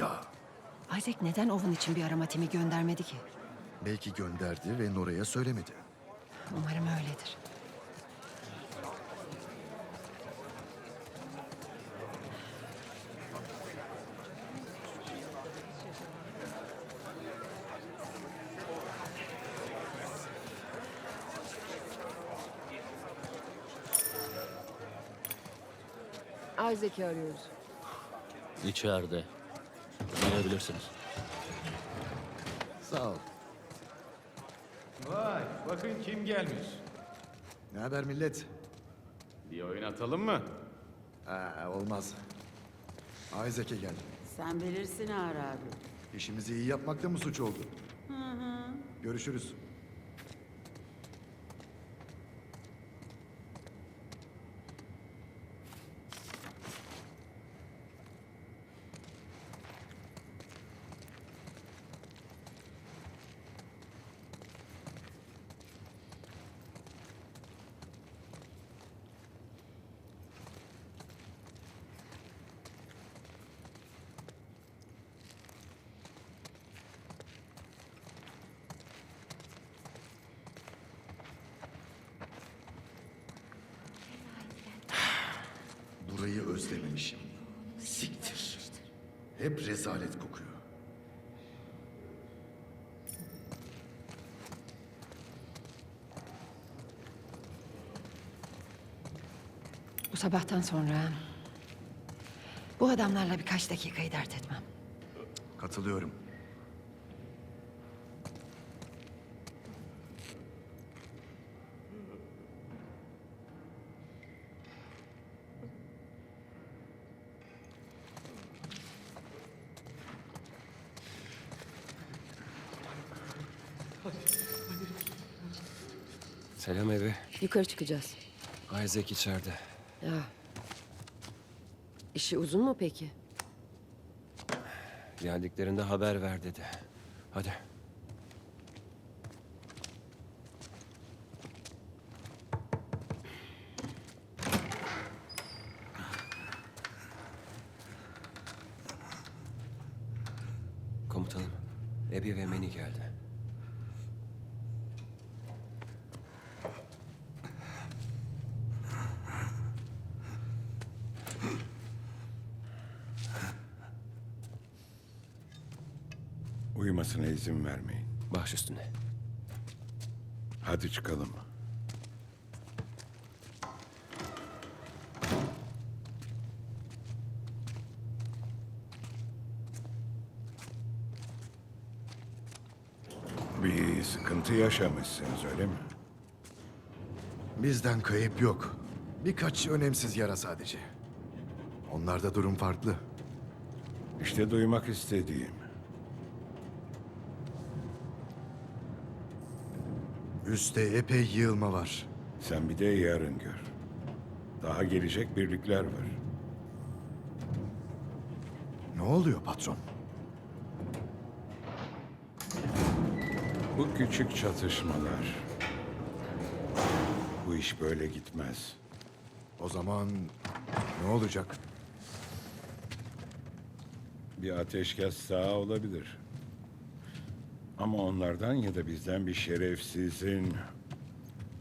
tezgah. Isaac neden Owen için bir arama timi göndermedi ki? Belki gönderdi ve Nora'ya söylemedi. Umarım öyledir. Isaac'i arıyoruz. İçeride. Girebilirsiniz. Sağ ol. Vay, bakın kim gelmiş. Ne haber millet? Bir oyun atalım mı? Aa, olmaz. Isaac'e gel. Sen bilirsin Ağar abi. İşimizi iyi yapmakta mı suç oldu? Görüşürüz. Burayı özlememişim. Siktir. Hep rezalet kokuyor. Bu sabahtan sonra... Bu adamlarla birkaç dakikayı dert etmem. Katılıyorum. Selam evi. Yukarı çıkacağız. Isaac içeride. Ya. İşi uzun mu peki? Geldiklerinde haber ver dedi. Hadi. Komutanım, Ebi ve Meni geldi. Uyumasına izin vermeyin. Baş üstüne. Hadi çıkalım. Bir sıkıntı yaşamışsınız öyle mi? Bizden kayıp yok. Birkaç önemsiz yara sadece. Onlarda durum farklı. İşte duymak istediğim. Üste epey yığılma var. Sen bir de yarın gör. Daha gelecek birlikler var. Ne oluyor patron? Bu küçük çatışmalar. Bu iş böyle gitmez. O zaman ne olacak? Bir ateşkes sağa olabilir. Ama onlardan ya da bizden bir şerefsizin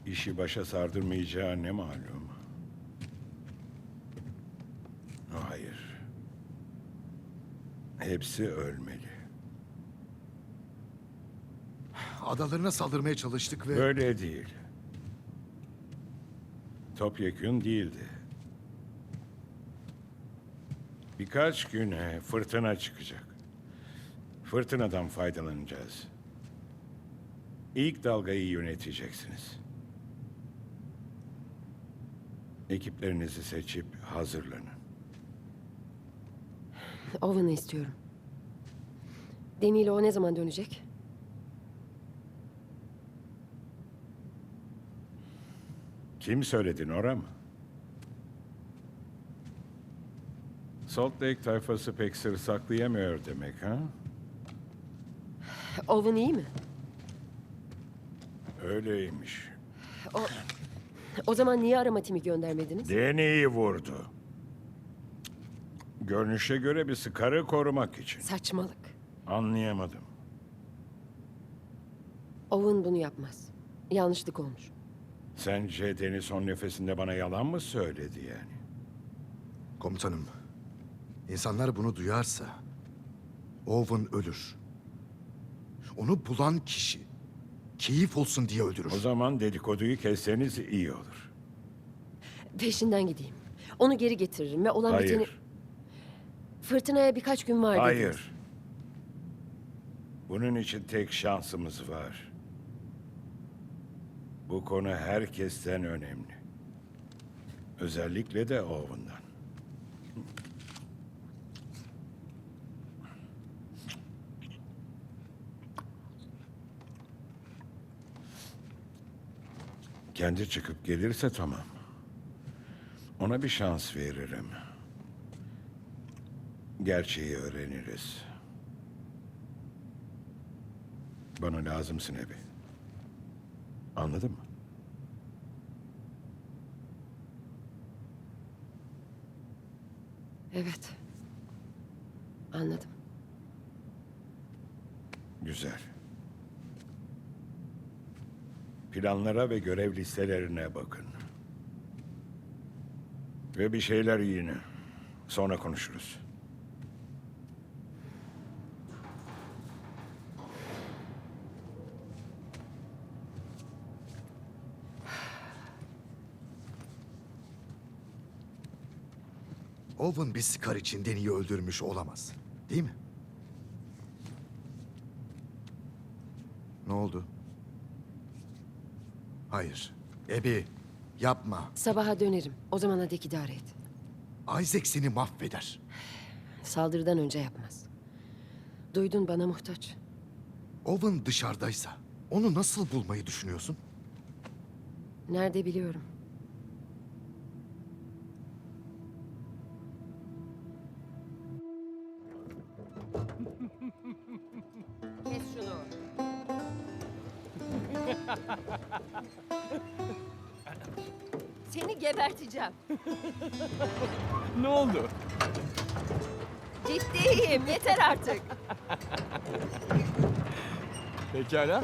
işi başa sardırmayacağı ne malum. Hayır. Hepsi ölmeli. Adalarına saldırmaya çalıştık ve... Böyle değil. Topyekün değildi. Birkaç güne fırtına çıkacak. Fırtınadan faydalanacağız. İlk dalgayı yöneteceksiniz. Ekiplerinizi seçip hazırlanın. Owen'ı istiyorum. Deni ile o ne zaman dönecek? Kim söyledi Nora mı? Salt Lake tayfası pek sır saklayamıyor demek ha? Owen iyi mi? Öyleymiş. O zaman niye arama timi göndermediniz? Deni'yi vurdu. Görünüşe göre bir sıkarı korumak için. Saçmalık. Anlayamadım. Owen bunu yapmaz. Yanlışlık olmuş. Sence Deniz son nefesinde bana yalan mı söyledi yani? Komutanım, insanlar bunu duyarsa Owen ölür. Onu bulan kişi keyif olsun diye öldürür. O zaman dedikoduyu kesseniz iyi olur. Peşinden gideyim. Onu geri getiririm ve olan biteni... Fırtınaya birkaç gün var dediniz. hayır. Bunun için tek şansımız var. Bu konu herkesten önemli. Özellikle de Owen'dan. Kendi çıkıp gelirse tamam. Ona bir şans veririm. Gerçeği öğreniriz. Bana lazımsın Ebi. Anladın mı? Evet. Anladım. Güzel. Planlara ve görev listelerine bakın. Ve bir şeyler yiyin. Sonra konuşuruz. Owen bir Scar için Deni'yi öldürmüş olamaz. Değil mi? Ne oldu? Hayır. Ebi, yapma. Sabaha dönerim. O zamana dek idare et. Isaac seni mahveder. Saldırıdan önce yapmaz. Duydun bana muhtaç. Owen dışarıdaysa onu nasıl bulmayı düşünüyorsun? Nerede biliyorum. Seni geberteceğim. Ne oldu? Ciddiyim. Yeter artık. Pekala.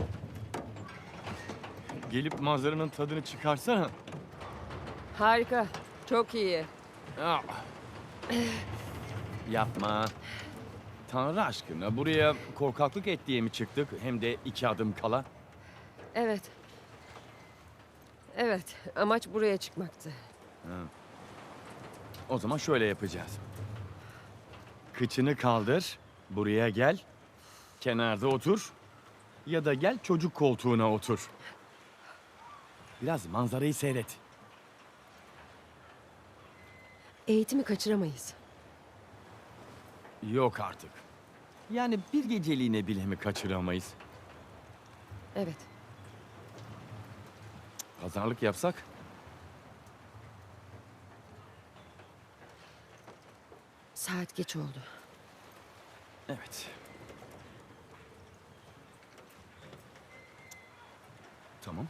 Gelip manzaranın tadını çıkarsana. Harika. Çok iyi. Ah. Yapma. Tanrı aşkına buraya korkaklık et diye mi çıktık? Hem de iki adım kala. Evet. Evet. Amaç buraya çıkmaktı. O zaman şöyle yapacağız. Kıçını kaldır, buraya gel. Kenarda otur. Ya da gel çocuk koltuğuna otur. Biraz manzarayı seyret. Eğitimi kaçıramayız. Yok artık. Yani bir geceliğine bile mi kaçıramayız? Evet. Pazarlık yapsak? Saat geç oldu. Evet. Tamam.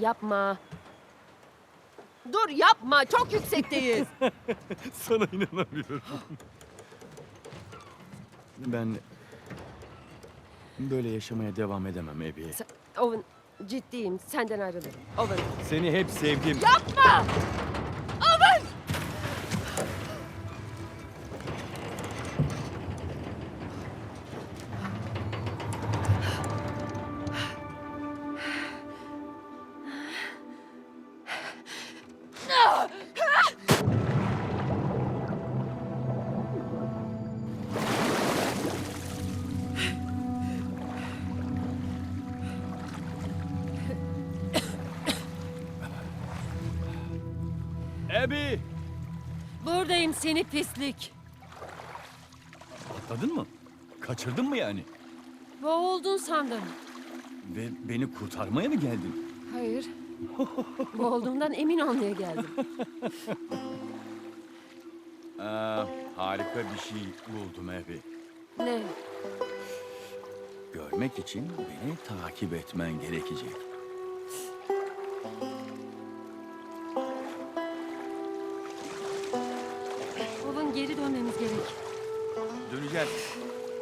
Yapma. Dur yapma. Çok yüksekteyiz. Sana inanamıyorum. ben böyle yaşamaya devam edemem Ebi. Sen- Owen ciddiyim. Senden ayrılırım. Owen. Seni hep sevdim. Yapma! Pislik. Atladın mı? Kaçırdın mı yani? Boğuldun sandım. Ve beni kurtarmaya mı geldin? Hayır. Boğulduğumdan emin olmaya geldim. Aa, harika bir şey buldum Ebi. Ne? Görmek için beni takip etmen gerekecek.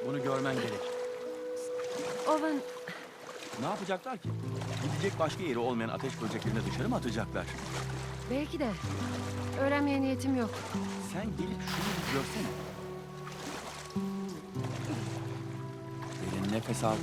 Bunu görmen gerek. Owen, Ne yapacaklar ki? Gidecek başka yeri olmayan ateş böceklerini dışarı mı atacaklar? belki de. Öğrenmeye niyetim yok. Sen gelip şunu bir görsene. Derin nefes al.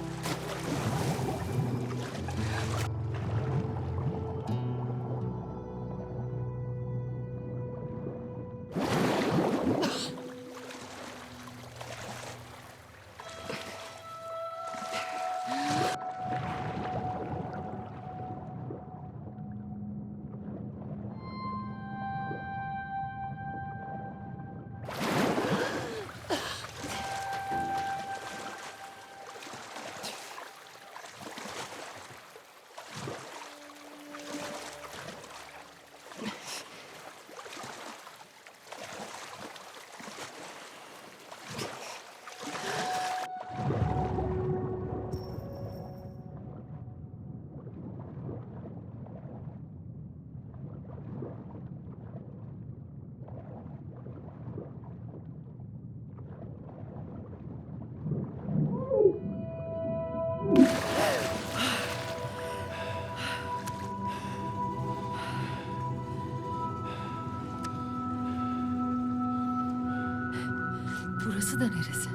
Burası da neresi?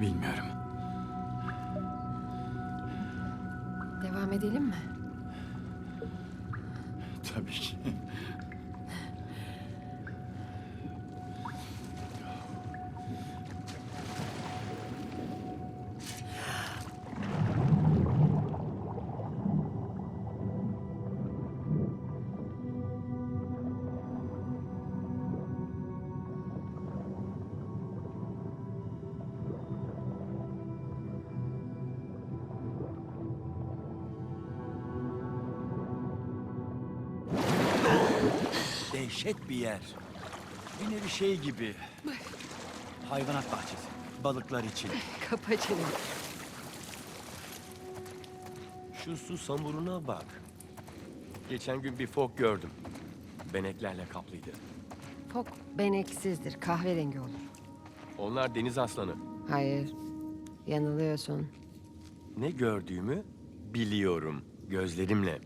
Bilmiyorum. Devam edelim mi? Tabii ki. Yer. Bir nevi şey gibi. Hayvanat bahçesi. Balıklar için. Kapa çeneni. Şu su samuruna bak. Geçen gün bir fok gördüm. Beneklerle kaplıydı. Fok beneksizdir, kahverengi olur. Onlar deniz aslanı. Hayır, yanılıyorsun. Ne gördüğümü biliyorum gözlerimle.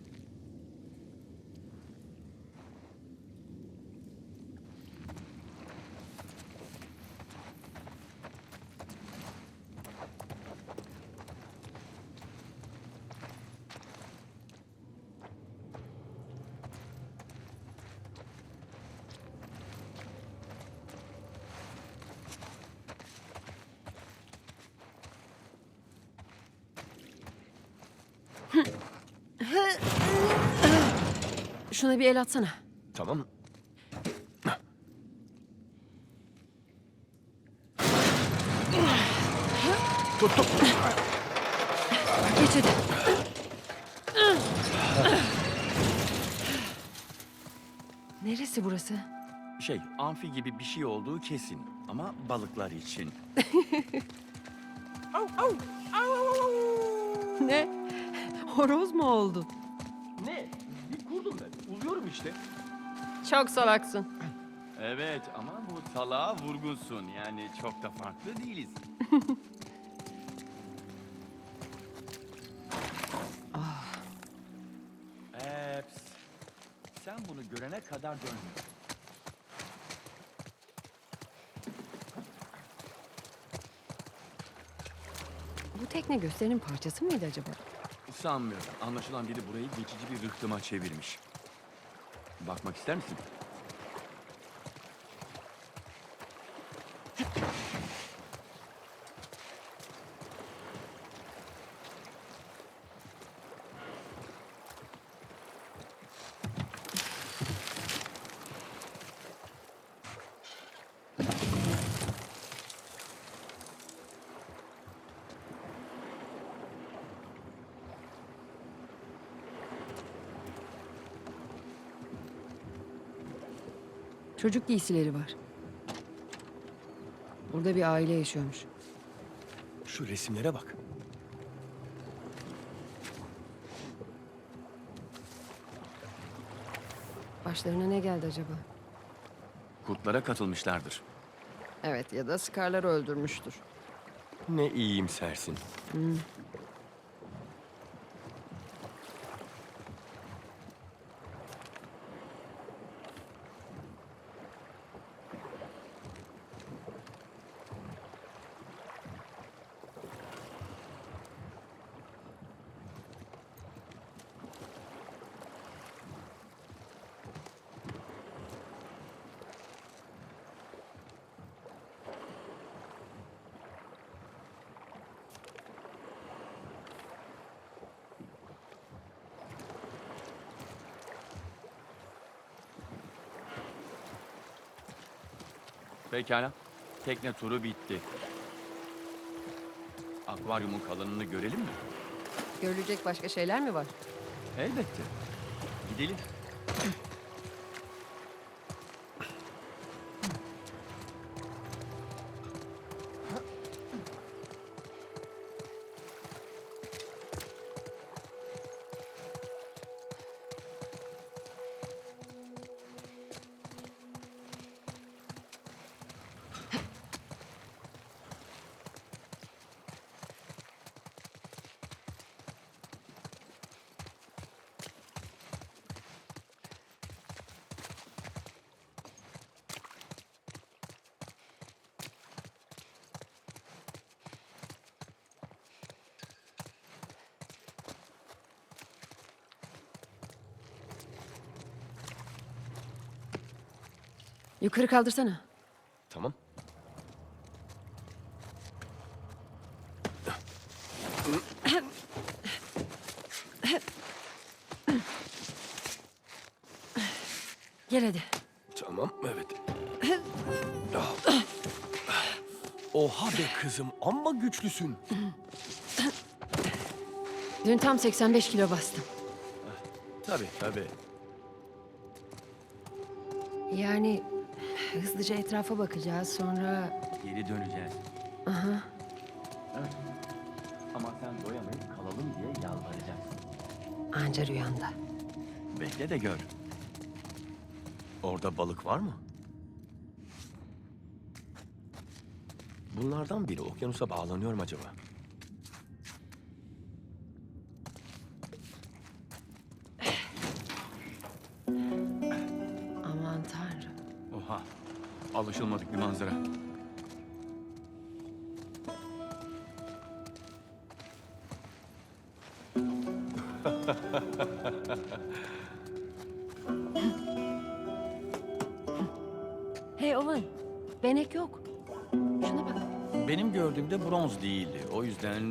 Şuna bir el atsana. Tamam. Geç hadi. Neresi burası? Şey, amfi gibi bir şey olduğu kesin. Ama balıklar için. Ne? Horoz mu oldu? Ne? Bir kurdum ben. Uluyorum işte. Çok salaksın. Evet ama bu salağa vurgunsun. Yani çok da farklı değiliz. Eps. Sen bunu görene kadar dönme. Bu tekne gösterinin parçası mıydı acaba? Sanmıyorum. Anlaşılan biri burayı geçici bir rıhtıma çevirmiş. Bakmak ister misin? Çocuk giysileri var. Burada bir aile yaşıyormuş. Şu resimlere bak. Başlarına ne geldi acaba? Kurtlara katılmışlardır. Evet ya da Scar'ları öldürmüştür. Ne iyimsersin. Pekala. Tekne turu bitti. Akvaryumun kalanını görelim mi? Görülecek başka şeyler mi var? Elbette. Gidelim. Yukarı kaldırsana. Tamam. Gel hadi. Tamam, evet. Ah. Oha be kızım, amma güçlüsün. Dün tam 85 kilo bastım. Tabii, tabii. Yani hızlıca etrafa bakacağız sonra... Geri döneceğiz. Aha. Evet. Ama sen doyamayıp kalalım diye yalvaracaksın. Anca rüyanda. Bekle de gör. Orada balık var mı? Bunlardan biri okyanusa bağlanıyor mu acaba? Aman tanrım. Oha. Alışılmadık bir manzara. Hey Owen. Benek yok. Şuna bak. Benim gördüğümde bronz değildi. O yüzden...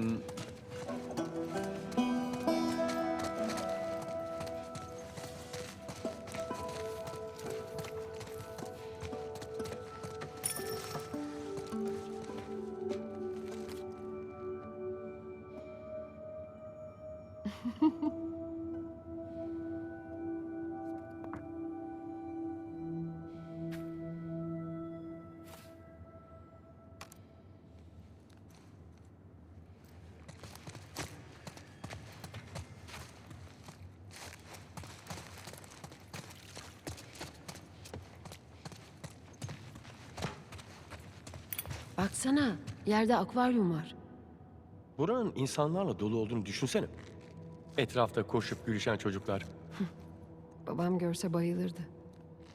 Baksana. Yerde akvaryum var. Buranın insanlarla dolu olduğunu düşünsene. Etrafta koşup gülüşen çocuklar. Babam görse bayılırdı.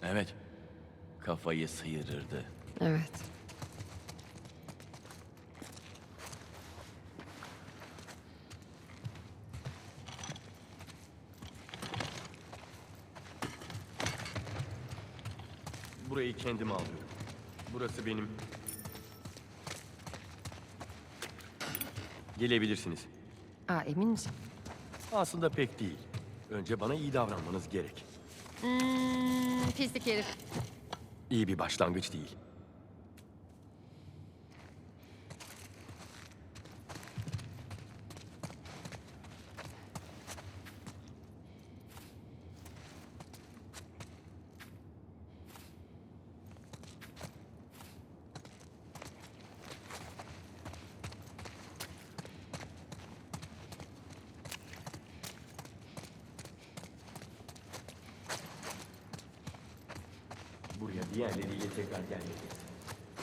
Evet. Kafayı sıyırırdı. Evet. Burayı kendim alıyorum. Burası benim. Gelebilirsiniz. Aa emin misin? Aslında pek değil. Önce bana iyi davranmanız gerek. Hmm, pislik herif. İyi bir başlangıç değil.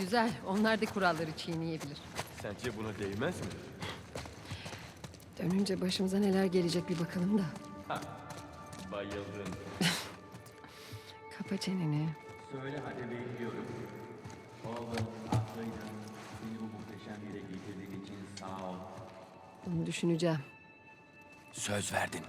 Güzel. Onlar da kuralları çiğneyebilir. Sence buna değmez mi? Dönünce başımıza neler gelecek bir bakalım da. Bayıldım. Kapa çeneni. Söyle hadi bekliyorum. Oğlum haklıydın. Beni bu muhteşem yere getirdiğin için sağ ol. Bunu düşüneceğim. Söz verdin.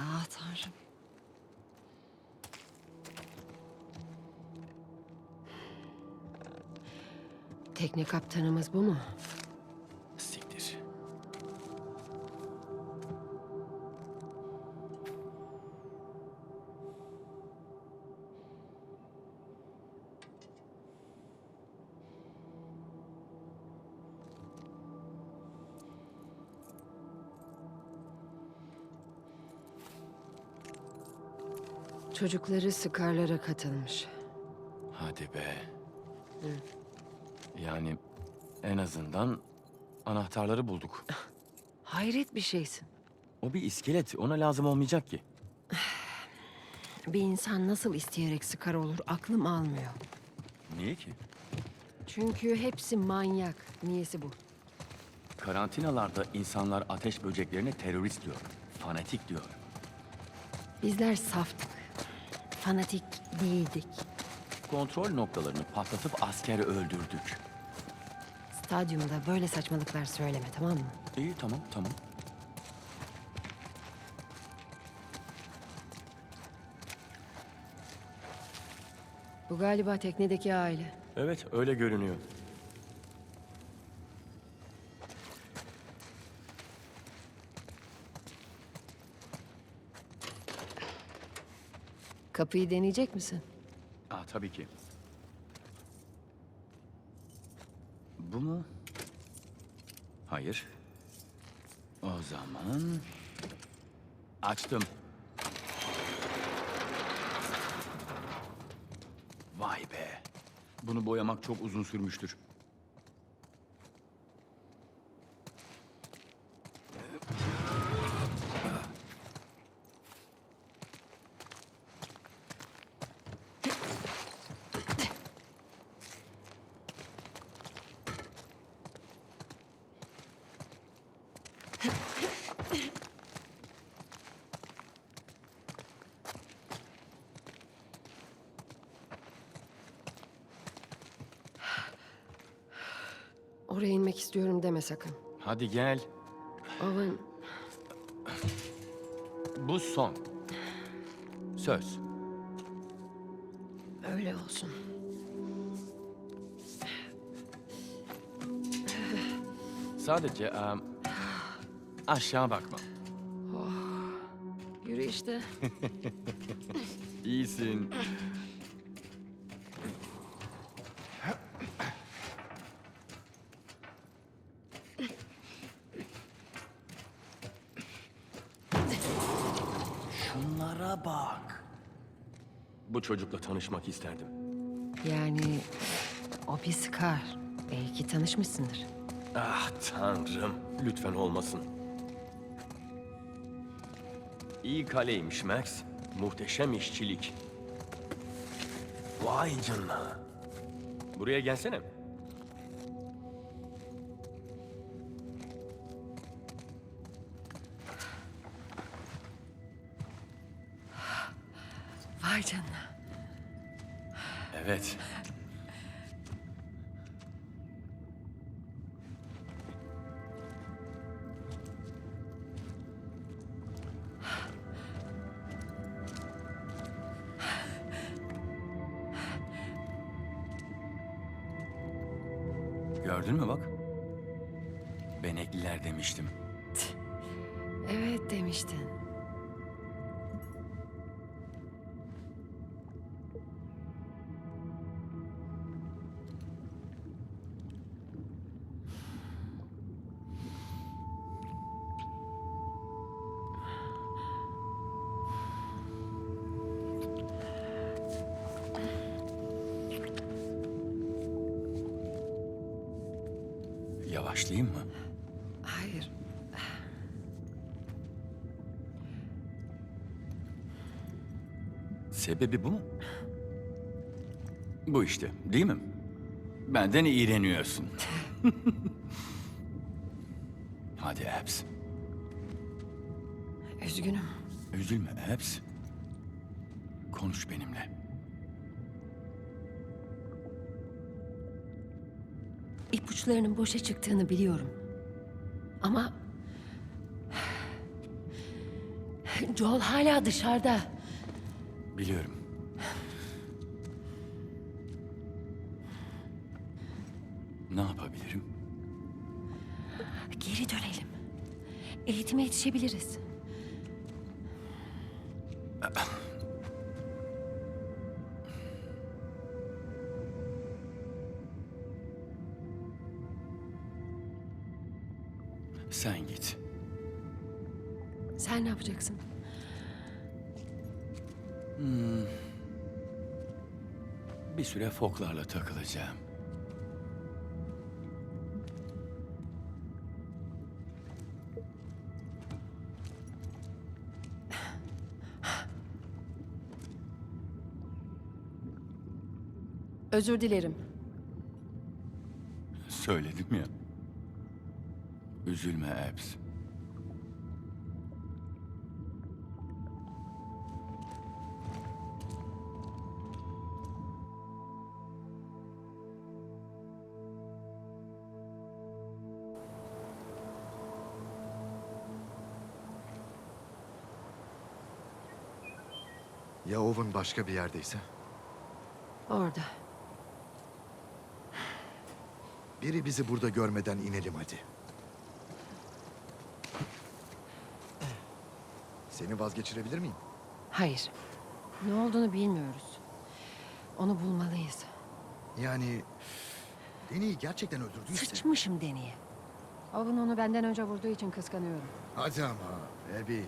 Ah tanrım. Tekne kaptanımız bu mu? Çocukları Skarlara katılmış. Hadi be. Yani en azından anahtarları bulduk. Hayret bir şeysin. O bir iskelet. Ona lazım olmayacak ki. Bir insan nasıl isteyerek Skar olur aklım almıyor. Niye ki? Çünkü hepsi manyak. Niyesi bu? Karantinalarda insanlar ateş böceklerine terörist diyor. Fanatik diyor. Bizler saftık. Fanatik değildik. Kontrol noktalarını patlatıp asker öldürdük. Stadyumda böyle saçmalıklar söyleme tamam mı? İyi tamam tamam. Bu galiba teknedeki aile. Evet öyle görünüyor. Kapıyı deneyecek misin? Aa, tabii ki. Bu mu? Hayır. O zaman... Açtım. Vay be. Bunu boyamak çok uzun sürmüştür. Deme sakın. Hadi gel. Owen, Bu son. Söz. öyle olsun. Sadece em, aşağı bakma. Yürü işte. İyisin. Çocukla tanışmak isterdim. Yani o bir Scar. Belki tanışmışsındır. Ah tanrım. Lütfen olmasın. İyi kaleymiş Max. Muhteşem işçilik. Vay canına. Buraya gelsene. Vay canına. Evet. Yavaşlayayım mı? Hayır. Sebebi bu mu? Bu işte, değil mi? Benden iğreniyorsun. Hadi Abs. Üzgünüm. Üzülme Abs. Konuş benimle. İpuçlarının boşa çıktığını biliyorum. Ama... Joel hala dışarıda. Biliyorum. Ne yapabilirim? Geri dönelim. Eğitime yetişebiliriz. Sen git. Sen ne yapacaksın? Bir süre foklarla takılacağım. Özür dilerim. Söyledim ya. Üzülme Abs. Ya Owen başka bir yerdeyse? Orada. Biri bizi burada görmeden inelim hadi. Seni vazgeçirebilir miyim? Hayır. Ne olduğunu bilmiyoruz. Onu bulmalıyız. Yani... Deni'yi gerçekten öldürdüyse... Sıçmışım Deni'ye. Owen onu benden önce vurduğu için kıskanıyorum. Hadi ama Abby.